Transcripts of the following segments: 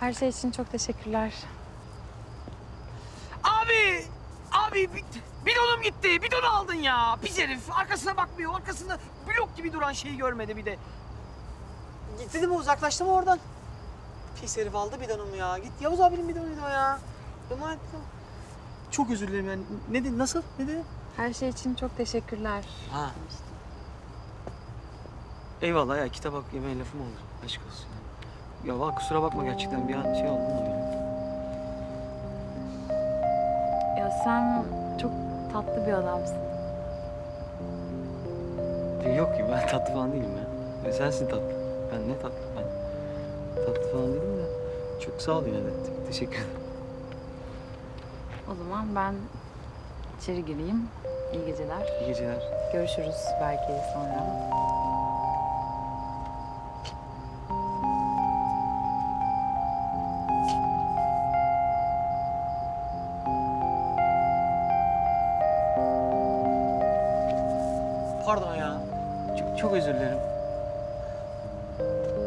Her şey için çok teşekkürler. Abi! Abi bi- bidonum gitti. Bidonu aldın ya. Pis herif. Arkasına bakmıyor. Arkasında blok gibi duran şeyi görmedi bir de. Gitti değil mi? Uzaklaştı mı oradan? Pis herif aldı bidonumu ya. Git Yavuz abinin bidonuydu o ya. Bidon. Çok özür dilerim yani. Ne dedi? Nasıl? Ne dedi? Her şey için çok teşekkürler. Ha. Eyvallah ya kitap hak yemeğe lafım olur. Aşk olsun. Ya valla kusura bakma gerçekten bir an şey oldu da böyle. Ya sen çok tatlı bir adamsın. Yok ki ben tatlı falan değilim ya. Ve sensin tatlı. Ben ne tatlı ben. Tatlı falan değilim de. Çok sağ ol yine de. Teşekkür ederim. O zaman ben içeri gireyim. İyi geceler. İyi geceler. Görüşürüz belki sonra. Pardon ya. Çok, çok özür dilerim.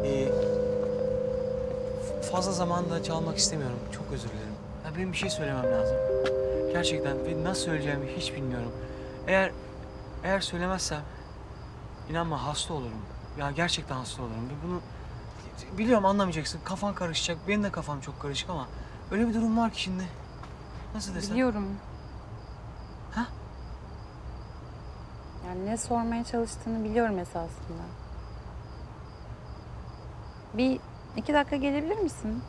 Ee, fazla zaman da çalmak istemiyorum. Çok özür dilerim. Ya benim bir şey söylemem lazım. Gerçekten ve nasıl söyleyeceğimi hiç bilmiyorum. Eğer eğer söylemezsem inanma hasta olurum. Ya gerçekten hasta olurum. Bunu biliyorum anlamayacaksın. Kafan karışacak. Benim de kafam çok karışık ama öyle bir durum var ki şimdi. Nasıl desem? Biliyorum. Yani ne sormaya çalıştığını biliyorum esasında. Bir iki dakika gelebilir misin?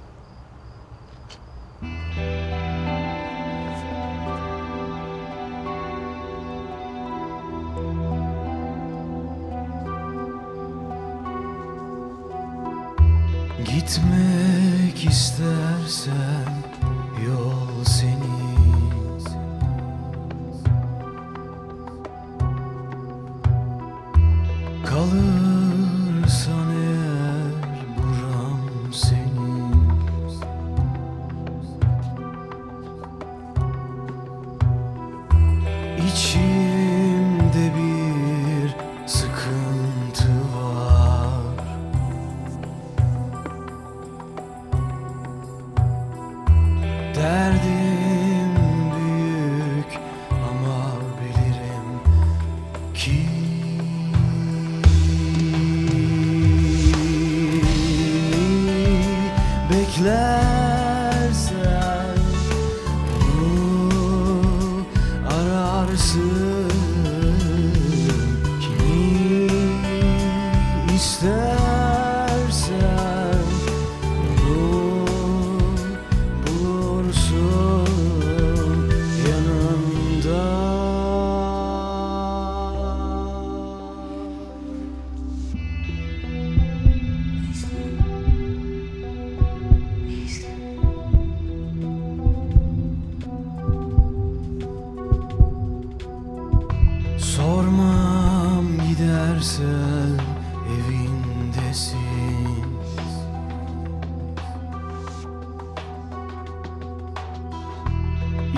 Gitmek istersen yol Beklersen onu ararsın. Kimi istersen gidersen evindesin.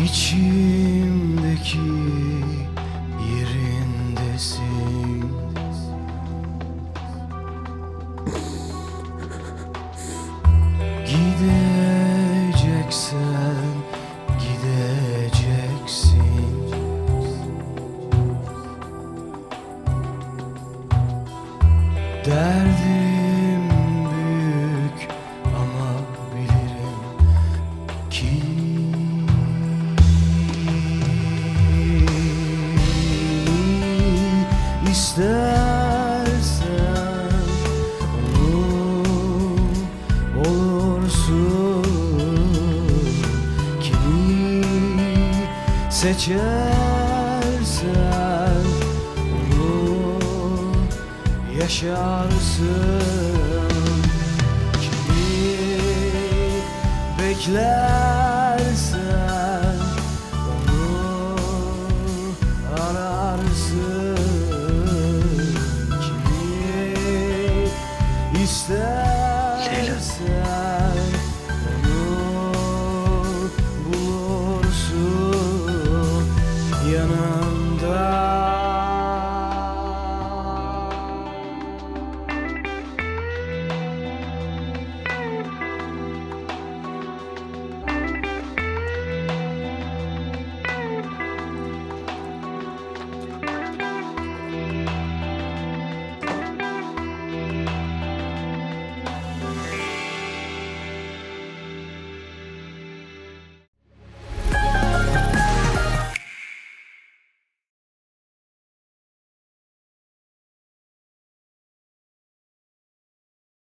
İçimdeki Derdim büyük ama bilirim ki istersen onu olursun. Kimi seçersen yaşarsın. Kimi beklersen onu ararsın.